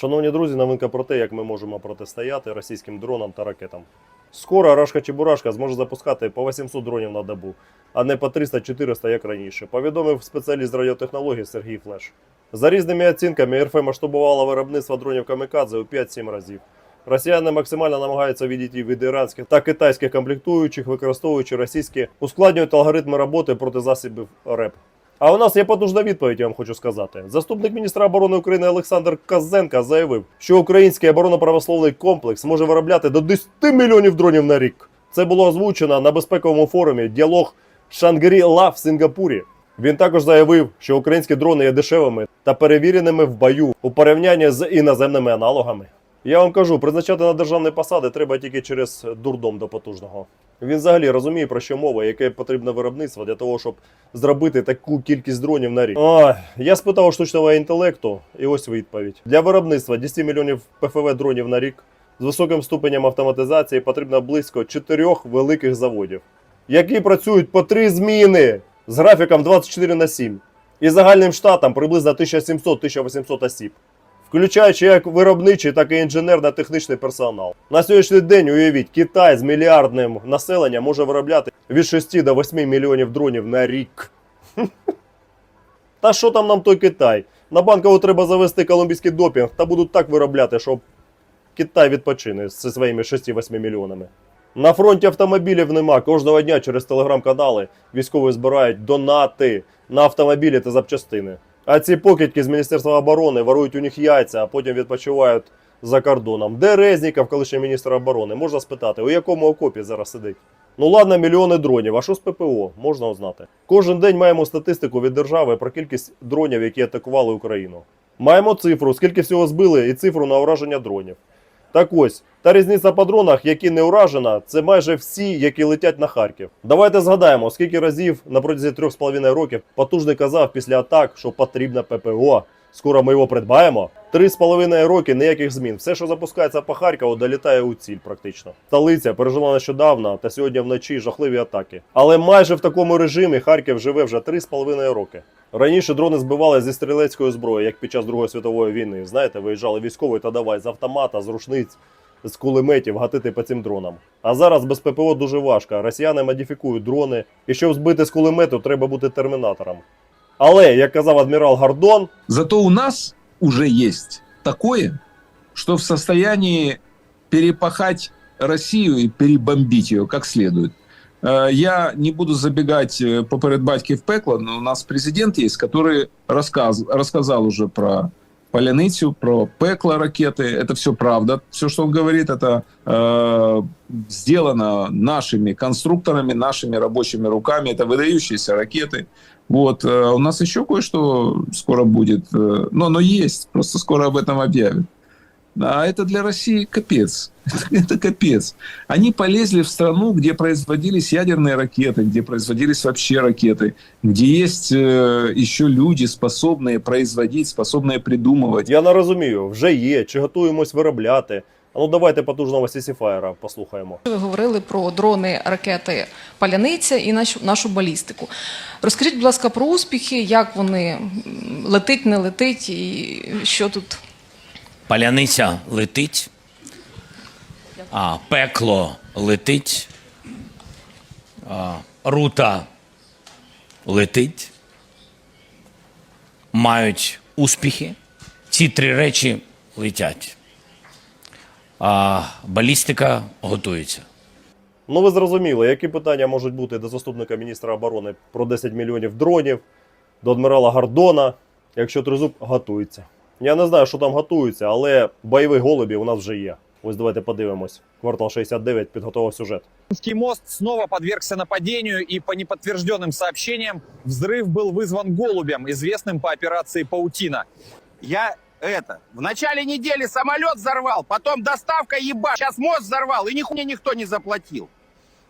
Шановні друзі, новинка про те, як ми можемо протистояти російським дронам та ракетам. Скоро Рашка Чебурашка зможе запускати по 800 дронів на добу, а не по 300-400, як раніше, повідомив спеціаліст з радіотехнологій Сергій Флеш. За різними оцінками, РФ масштабувала виробництво дронів камікадзе у 5-7 разів. Росіяни максимально намагаються відійти від іранських та китайських комплектуючих, використовуючи російські, ускладнюють алгоритми роботи проти засобів РЕП. А у нас є потужна відповідь, я вам хочу сказати. Заступник міністра оборони України Олександр Казенка заявив, що український оборонно-промисловий комплекс може виробляти до 10 мільйонів дронів на рік. Це було озвучено на безпековому форумі Діалог Шангрі-Ла в Сингапурі. Він також заявив, що українські дрони є дешевими та перевіреними в бою у порівнянні з іноземними аналогами. Я вам кажу, призначати на державні посади треба тільки через дурдом до потужного. Він взагалі розуміє, про що мова, яке потрібне виробництво для того, щоб зробити таку кількість дронів на рік. Ой, я спитав у штучного інтелекту, і ось відповідь. Для виробництва 10 мільйонів ПФВ дронів на рік з високим ступенем автоматизації потрібно близько 4 великих заводів, які працюють по 3 зміни з графіком 24 на 7 і загальним штатом приблизно 1700-1800 осіб включаючи як виробничий, так і інженерно-технічний персонал. На сьогоднішній день уявіть, Китай з мільярдним населенням може виробляти від 6 до 8 мільйонів дронів на рік. Та що там нам той Китай? На банкову треба завести колумбійський допінг та будуть так виробляти, що Китай відпочине зі своїми 6-8 мільйонами. На фронті автомобілів нема. Кожного дня через телеграм-канали військові збирають донати на автомобілі та запчастини. А ці покидьки з Міністерства оборони ворують у них яйця, а потім відпочивають за кордоном. Де Резніков, колишній міністр оборони? Можна спитати, у якому окопі зараз сидить? Ну ладно, мільйони дронів. А що з ППО? Можна узнати. Кожен день маємо статистику від держави про кількість дронів, які атакували Україну. Маємо цифру, скільки всього збили, і цифру на ураження дронів. Так ось, та різниця по дронах, які не уражена, це майже всі, які летять на Харків. Давайте згадаємо, скільки разів на протязі 3,5 років потужний казав після атак, що потрібна ППО. Скоро ми його придбаємо. Три з половиною роки ніяких змін. Все, що запускається по Харкову, долітає у ціль практично. Столиця пережила нещодавно та сьогодні вночі жахливі атаки. Але майже в такому режимі Харків живе вже три з половиною роки. Раніше дрони збивали зі стрілецької зброї, як під час Другої світової війни. Знаєте, виїжджали військові та давай з автомата, з рушниць, з кулеметів гатити по цим дронам. А зараз без ППО дуже важко. Росіяни модифікують дрони, і щоб збити з кулемету, треба бути термінатором. Але, як казав адмірал Гордон, Зато у нас уже есть такое, что в состоянии перепахать Россию и перебомбить ее как следует. Э, Я не буду забегать э, поперед батьки в пекло, но у нас президент есть, который рассказ, рассказал уже про Поляницю, про пекло ракеты. Это все правда. Все, что он говорит, это э, сделано нашими конструкторами, нашими рабочими руками. Это выдающиеся ракеты. Вот, э, у нас еще кое-что скоро будет, э, но оно есть, просто скоро об этом объявят. А это для России капец. Это капец. Они полезли в страну, где производились ядерные ракеты, где производились вообще ракеты, где есть э, еще люди, способные производить, способные придумывать. я не розумію, вже є, чи готуємось виробляти. А ну давайте потужного Сісіфаєра послухаємо. Ви говорили про дрони, ракети Паляниця і нашу, нашу балістику. Розкажіть, будь ласка, про успіхи, як вони м, летить, не летить, і що тут Паляниця летить, а пекло летить, а, рута летить, мають успіхи. Ці три речі летять. А балістика готується. Ну ви зрозуміли, які питання можуть бути до заступника міністра оборони про 10 мільйонів дронів, до адмірала Гордона, якщо тризуб готується. Я не знаю, що там готується, але бойових голубів у нас вже є. Ось давайте подивимось. Квартал 69 підготував сюжет. Минский мост снова подвергся нападению, и по неподтвержденным сообщениям взрыв был вызван голубем, известным по операции «Паутина». Я это, в начале недели самолет взорвал, потом доставка еба, сейчас мост взорвал, и нихуя никто не заплатил.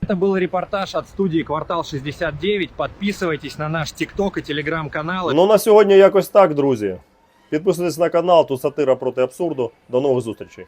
Это был репортаж от студии «Квартал 69». Подписывайтесь на наш ТикТок и Телеграм-каналы. Ну на сьогодні якось так, друзі. Підписуйтесь на канал, тут сатира проти абсурду. До нових зустрічей.